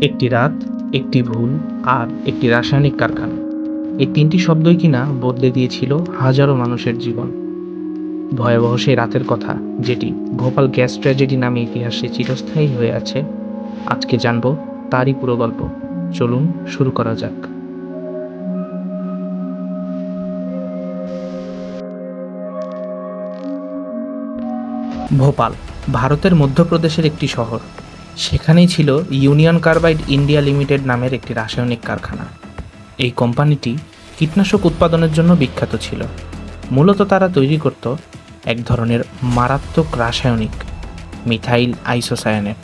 একটি রাত, একটি ভুল আর একটি রাসায়নিক কারখানা। এই তিনটি শব্দই কিনা বদলে দিয়েছিল হাজারো মানুষের জীবন। ভয়াবহ সেই রাতের কথা যেটি ভোপাল গ্যাস ট্র্যাজেডি নামে ইতিহাসে চিরস্থায়ী হয়ে আছে, আজকে জানব তারই পুরো গল্প। চলুন শুরু করা যাক। ভোপাল, ভারতের মধ্যপ্রদেশের একটি শহর। সেখানেই ছিল ইউনিয়ন কার্বাইড ইন্ডিয়া লিমিটেড নামের একটি রাসায়নিক কারখানা। এই কোম্পানিটি কীটনাশক উৎপাদনের জন্য বিখ্যাত ছিল। মূলত তারা তৈরি করত এক ধরনের মারাত্মক রাসায়নিক মিথাইল আইসোসায়ানেট,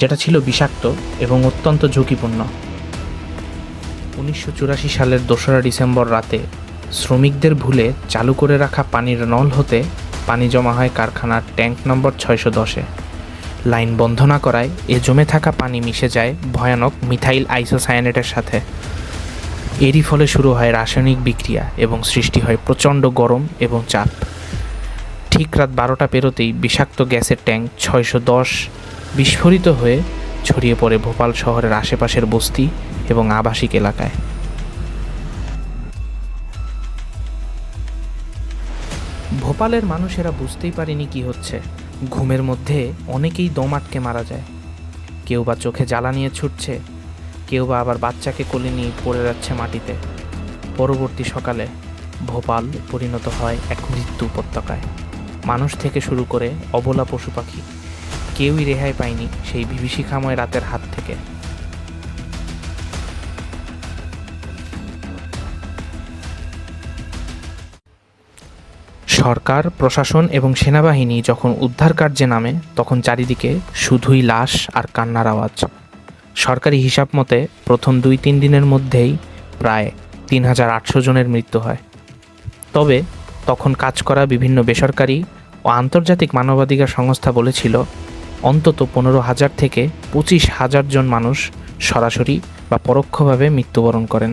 যেটা ছিল বিষাক্ত এবং অত্যন্ত ঝুঁকিপূর্ণ। উনিশশো চুরাশি সালের দোসরা ডিসেম্বর রাতে শ্রমিকদের ভুলে চালু করে রাখা পানির নল হতে পানি জমা হয় কারখানার ট্যাঙ্ক নম্বর ছয়শো দশে। লাইন বন্ধ না করায়, এ জমে থাকা পানি মিশে যায় ভয়ানক মিথাইল আইসোসায়ানেটের সাথে। এরই ফলে শুরু হয় রাসায়নিক বিক্রিয়া এবং সৃষ্টি হয় প্রচণ্ড গরম এবং চাপ। ঠিক রাত বারোটা পেরোতেই বিষাক্ত গ্যাসের ট্যাঙ্ক ছয়শো দশ বিস্ফোরিত হয়ে ছড়িয়ে পড়ে ভোপাল শহরের আশেপাশের বস্তি এবং আবাসিক এলাকায়। ভোপালের মানুষেরা বুঝতেই পারেনি কি হচ্ছে। ঘুমের মধ্যে অনেকেই দম আটকে মারা যায়। কেউ বা চোখে জ্বালা নিয়ে ছুটছে, কেউ বা আবার বাচ্চাকে কোলে নিয়ে পড়ে যাচ্ছে মাটিতে। পরবর্তী সকালে ভোপাল পরিণত হয় এক মৃত্যু উপত্যকায়। মানুষ থেকে শুরু করে অবলা পশু পাখি। কেউই রেহাই পায়নি সেই বিভীষিকাময় রাতের হাত থেকে। সরকার, প্রশাসন এবং সেনাবাহিনী যখন উদ্ধার কার্যে নামে, তখন চারিদিকে শুধুই লাশ আর কান্নার আওয়াজ। সরকারি হিসাব মতে, প্রথম দুই তিন দিনের মধ্যেই প্রায় তিন হাজার আটশো জনের মৃত্যু হয়। তবে তখন কাজ করা বিভিন্ন বেসরকারি ও আন্তর্জাতিক মানবাধিকার সংস্থা বলেছিল, অন্তত পনেরো হাজার থেকে পঁচিশ হাজার জন মানুষ সরাসরি বা পরোক্ষভাবে মৃত্যুবরণ করেন।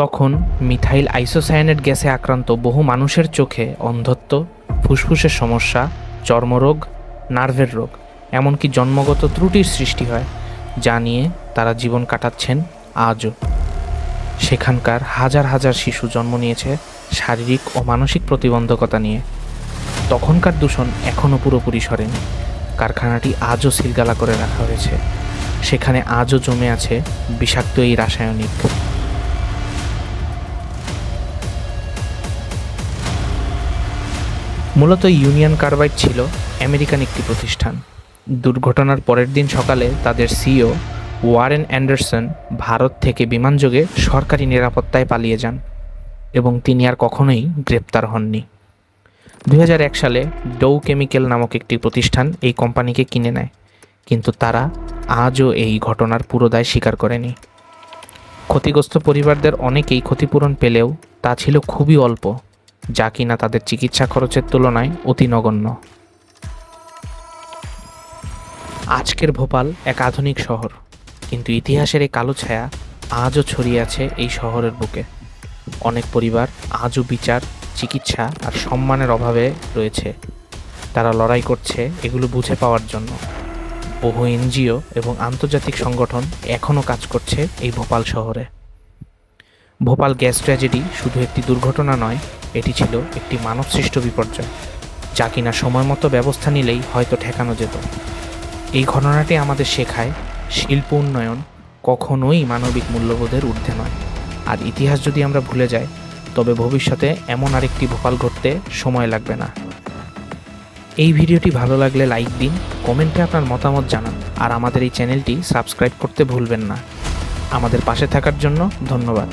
তখন মিথাইল আইসোসায়ানেট গ্যাসে আক্রান্ত বহু মানুষের চোখে অন্ধত্ব, ফুসফুসের সমস্যা, চর্মরোগ, নার্ভের রোগ, এমনকি জন্মগত ত্রুটির সৃষ্টি হয়, যা নিয়ে তারা জীবন কাটাচ্ছেন আজও। সেখানকার হাজার হাজার শিশু জন্ম নিয়েছে শারীরিক ও মানসিক প্রতিবন্ধকতা নিয়ে। তখনকার দূষণ এখনও পুরোপুরি সরেনি। কারখানাটি আজও সিলগালা করে রাখা হয়েছে। সেখানে আজও জমে আছে বিষাক্ত এই রাসায়নিক। মূলত ইউনিয়ন কার্বাইড ছিল আমেরিকান একটি প্রতিষ্ঠান। দুর্ঘটনার পরের দিন সকালে তাদের সিও ওয়ারেন অ্যান্ডারসন ভারত থেকে বিমানযোগে সরকারি নিরাপত্তায় পালিয়ে যান এবং তিনি আর কখনোই গ্রেপ্তার হননি। দু হাজার এক সালে ডৌ কেমিক্যাল নামক একটি প্রতিষ্ঠান এই কোম্পানিকে কিনে নেয়, কিন্তু তারা আজও এই ঘটনার পুরো দায় স্বীকার করেনি। ক্ষতিগ্রস্ত পরিবারদের অনেকেই ক্ষতিপূরণ পেলেও তা ছিল খুবই অল্প। যা কিনা তাদের চিকিৎসা খরচের তুলনায় অতি নগণ্য। আজকের ভোপাল এক আধুনিক শহর, কিন্তু ইতিহাসের এই কালো ছায়া আজও ছড়িয়ে আছে এই শহরের বুকে। অনেক পরিবার আজও বিচার, চিকিৎসা আর সম্মানের অভাবে রয়েছে। তারা লড়াই করছে এগুলো বুঝে পাওয়ার জন্য। বহু এনজিও এবং আন্তর্জাতিক সংগঠন এখনও কাজ করছে এই ভোপাল শহরে। ভোপাল গ্যাস ট্র্যাজেডি শুধু একটি দুর্ঘটনা নয় এটি ছিল একটি মানবসৃষ্ট বিপর্যয়, যা কিনা সময় মতো ব্যবস্থা নিলেই হয়তো ঠেকানো যেত। এই ঘটনাটি আমাদের শেখায় শিল্প উন্নয়ন কখনোই মানবিক মূল্যবোধের ঊর্ধ্বে নয়। আর ইতিহাস যদি আমরা ভুলে যাই, তবে ভবিষ্যতে এমন আরেকটি ভোপাল ঘটতে সময় লাগবে না। এই ভিডিওটি ভালো লাগলে লাইক দিন, কমেন্টে আপনার মতামত জানান, আর আমাদের এই চ্যানেলটি সাবস্ক্রাইব করতে ভুলবেন না। আমাদের পাশে থাকার জন্য ধন্যবাদ।